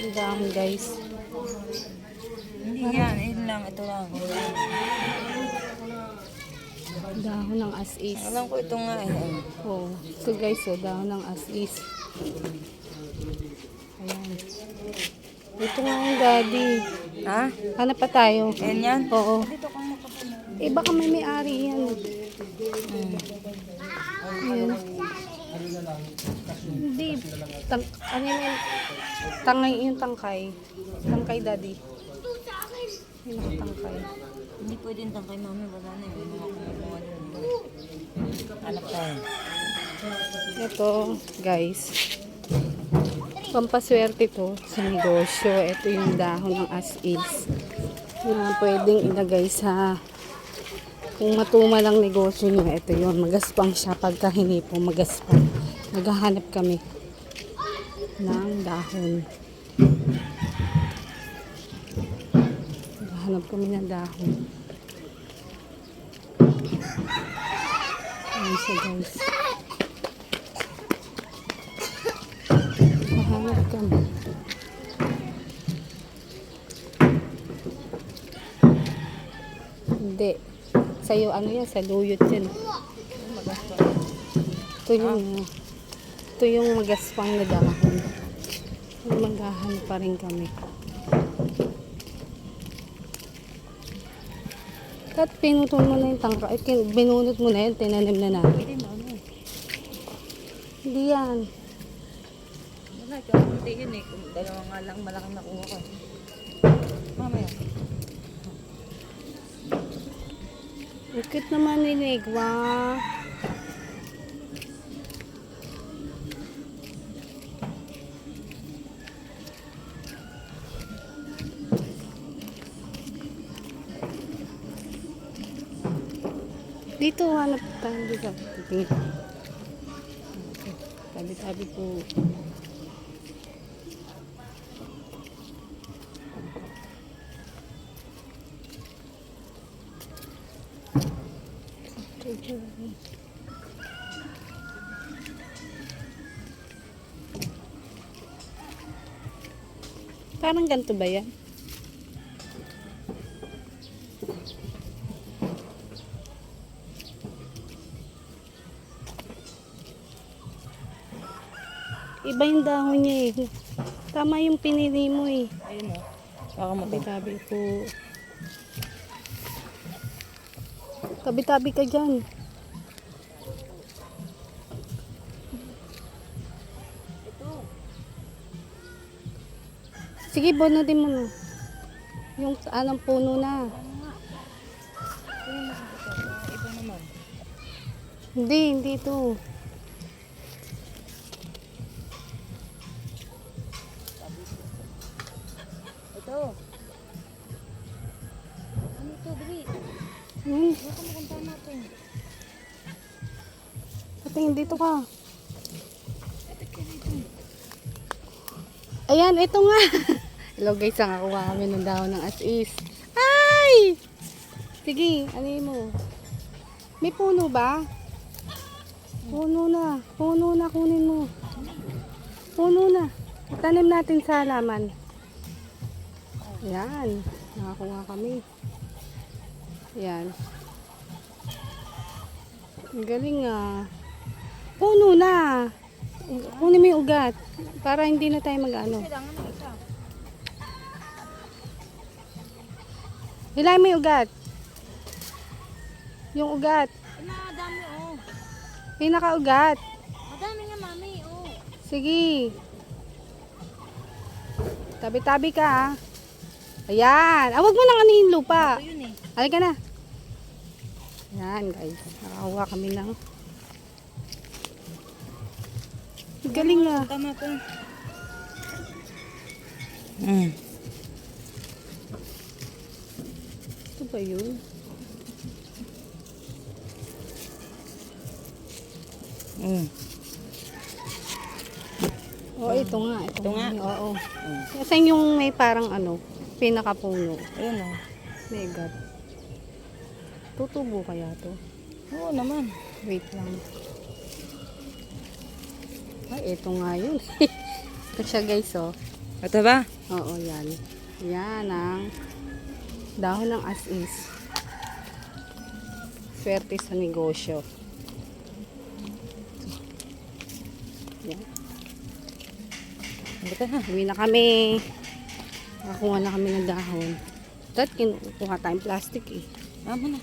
Ang dahon guys. Hindi yan, yun lang, ito lang. Dahon ng as is. Alam ko ito nga eh. Oh, ito guys, oh, dahon ng as is. Ayan. Ito nga yung daddy. Ha? Hanap pa tayo. Yan yan? Oo. Eh, baka may may-ari yan. Hmm. Ayan. Hindi. Tang ano yun? Tangay yung tangkay. Tangkay daddy. Yung nakatangkay. Hindi pwede yung tangkay mami, wala na yung mga kumukuha dun. Anak tayo. Ito, guys. Pampaswerte to sa negosyo. Ito yung dahon ng as is. Yung mga pwedeng ilagay sa kung matuma lang negosyo nyo, ito yun. Magaspang siya pagka hinipo, magaspang. Naghahanap kami ng dahon. Naghahanap kami ng dahon. Ayan siya guys. Naghahanap kami. Hindi. Sa'yo, ano yan? Sa luyot yan. Ito yung, ito yung magaspang na dahon. Maghahanap pa rin kami. Kat pinutol mo na yung tangka. Eh, kin- binunot mo na yan, tinanim na natin. Mami. Hindi yan. Wala, kaya kunti yun eh. Kung dalawa nga lang malaking nakuha ko. Cute naman ni Negwa. Dito, hanap tayo dito. Tabi-tabi po. Parang ganito ba yan? Iba yung dahon niya eh. Tama yung pinili mo eh. Ayun o. Baka mo to. Tabi-tabi po. Tabi-tabi ka dyan. Sige, bunutin mo na. Yung anong puno na. Hindi, hindi. Ito. Ano ito, Dri? Hmm, Baka mukhang tama ito. Patingin dito ka. Ayan, ito nga. Hello guys, nakakuha kami ng dahon ng as is. Ay! Sige, ano mo? May puno ba? Puno na. Puno na, kunin mo. Puno na. Tanim natin sa halaman. Ayan. Nakakuha kami. Ayan. Ang galing ah. Puno na. Kunin mo yung ugat. Para hindi na tayo mag-ano. Hilahin mo yung ugat. Yung ugat. Madami oh. Pinaka-ugat. Madami nga, mami, oh. Sige. Tabi-tabi ka ah. Ayan. Ah, wag mo nang ano yung lupa. Ito yun eh. Halika na. Ayan guys. Nakakuha kami ng... Galing ah. Tama to. Mm. Ito ba yun? Mm. Oo, ito nga. Ito, Ito nga? Oo. Mm. Kasi yung may parang ano, pinakapuno. Ayun oh. Mega. Tutubo kaya to? Oo naman. Wait lang. Ay, ito nga yun. ito siya guys, oh. Ito ba? Oo, yan. Yan ang dahon ng as-is. Swerte sa negosyo. Yan. Ito na. Kami. Nakakuha na kami ng dahon. Dahil kinukuha tayong plastic eh. Tama na.